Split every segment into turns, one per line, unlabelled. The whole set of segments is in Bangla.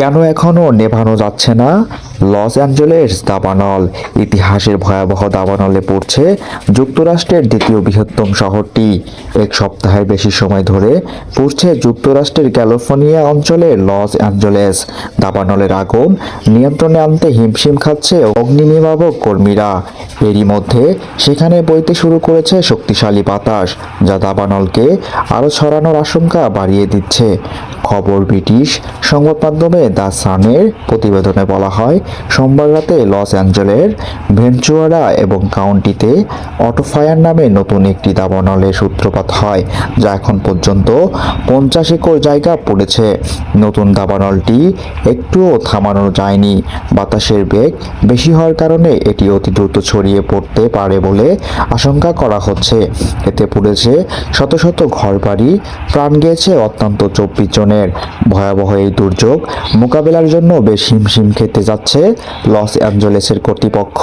কেন এখনও নেভানো যাচ্ছে না? লস অ্যাঞ্জেলেস দাবানল। ইতিহাসের ভয়াবহ দাবানলে পড়ছে যুক্তরাষ্ট্রের দ্বিতীয় বৃহত্তম শহরটি। এক সপ্তাহের বেশি সময় ধরে পড়ছে যুক্তরাষ্ট্রের ক্যালিফোর্নিয়া অঞ্চলের লস অ্যাঞ্জেলেস। দাবানলের আগুন নিয়ন্ত্রণে আনতে হিমশিম খাচ্ছে অগ্নিনির্বাপক কর্মীরা। এরই মধ্যে সেখানে বইতে শুরু করেছে শক্তিশালী বাতাস, যা দাবানলকে আরও ছড়ানোর আশঙ্কা বাড়িয়ে দিচ্ছে। খবর ব্রিটিশ সংবাদ মাধ্যমে দ্য সানের প্রতিবেদনে বলা হয়, সোমবার রাতে লস অ্যাঞ্জেলের ভেঞ্চুয়ারা এবং কাউন্টিতে অটোফায়ার নামে নতুন একটি দাবানলের সূত্রপাত হয়, যা এখন পর্যন্ত পঞ্চাশ একর জায়গা পড়েছে। নতুন দাবানলটি একটুও থামানো যায়নি। বাতাসের বেগ বেশি হওয়ার কারণে এটি অতি দ্রুত ছড়িয়ে পড়তে পারে বলে আশঙ্কা করা হচ্ছে। এতে পড়েছে শত শত ঘরবাড়ি, প্রাণ গিয়েছে অত্যন্ত চব্বিশ জনের ভয়াবহ এই দুর্যোগ মোকাবেলার জন্য বেশ হিমশিম খেতে যাচ্ছে লস অ্যাঞ্জেলেসের কর্তৃপক্ষ।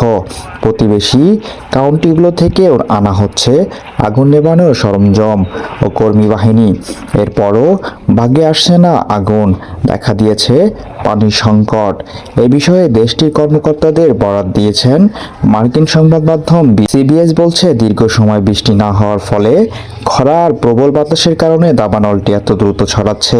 প্রতিবেশী কাউন্টিগুলো থেকেও আনা হচ্ছে আগুন নেবানোর সরঞ্জাম ও কর্মী বাহিনী। এরপরও ভাগ্যে আসছে না আগুন, দেখা দিয়েছে পানির সংকট। এ বিষয়ে দেশটির কর্মকর্তাদের বরাত দিয়েছেন মার্কিন সংবাদ মাধ্যম সিবিএস বলছে, দীর্ঘ সময় বৃষ্টি না হওয়ার ফলে খরা আর প্রবল বাতাসের কারণে দাবানলটি এত দ্রুত ছড়াচ্ছে।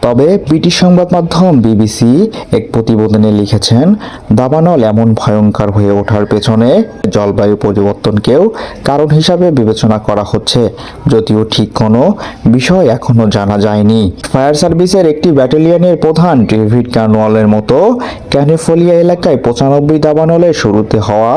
তবে ব্রিটিশ সংবাদ মাধ্যম বিবিসি এক প্রতিবেদনে লিখেছেন, দাবানল এমন ভয়ঙ্কর হয়ে ওঠার পেছনে জলবায়ু পরিবর্তনকেও কারণ হিসাবে বিবেচনা করা হচ্ছে, যদিও ঠিক কোনো বিষয় এখনও জানা যায়নি। ফায়ার সার্ভিসের একটি ব্যাটালিয়নের প্রধান ডেভিড কার্নওয়ালের মতো ক্যানিফোলিয়া এলাকায় পঁচানব্বই দাবানলের শুরুতে হওয়া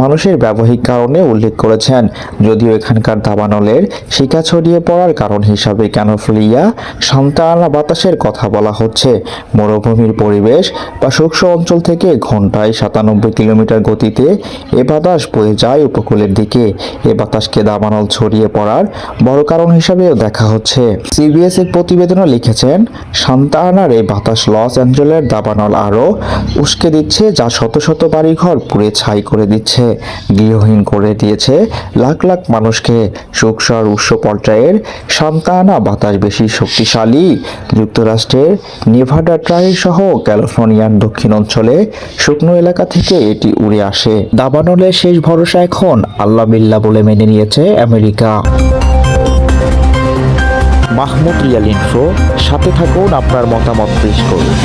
মানুষের ব্যবহারিক কারণে উল্লেখ করেছেন, যদিও এখানকার দাবানলের শিকা ছড়িয়ে পড়ার কারণ হিসাবে ক্যানোফোলিয়া সান্তানা বাতাসের কথা বলা হচ্ছে। মরুভূমির পরিবেশ বা শুষ্ক অঞ্চল থেকে ঘন্টায় সাতানব্বই কিলোমিটার গতিতে এ বাতাস বয়ে যায় উপকূলের দিকে। এ বাতাসকে দাবানল ছড়িয়ে পড়ার বড় কারণ হিসাবেও দেখা হচ্ছে। সিবিএস এর প্রতিবেদনে লিখেছেন সান্তানার এই বাতাস লস অ্যাঞ্জেলের দাবানল আরও উস্কে দিচ্ছে, যা শত শত বাড়িঘর পুড়ে ছাই করে দিচ্ছে। গৃহহীন করে দিয়েছে লাখ লাখ মানুষকে। সুখসর উৎস পর্যায়ের সান্তানা বাতাস বেশি শক্তিশালী যুক্তরাষ্ট্রের নেভাডা ট্রাই সহ ক্যালিফোর্নিয়ার দক্ষিণ অঞ্চলে শুকনো এলাকা থেকে এটি উড়ে আসে। দাবানলের শেষ ভরসা এখন আল্লাহ বিল্লা বলে মেনে নিয়েছে আমেরিকা। মাহমুদ রিয়াল ইনফো, সাথে থাকুন আপনার মতামত পেশ করুন।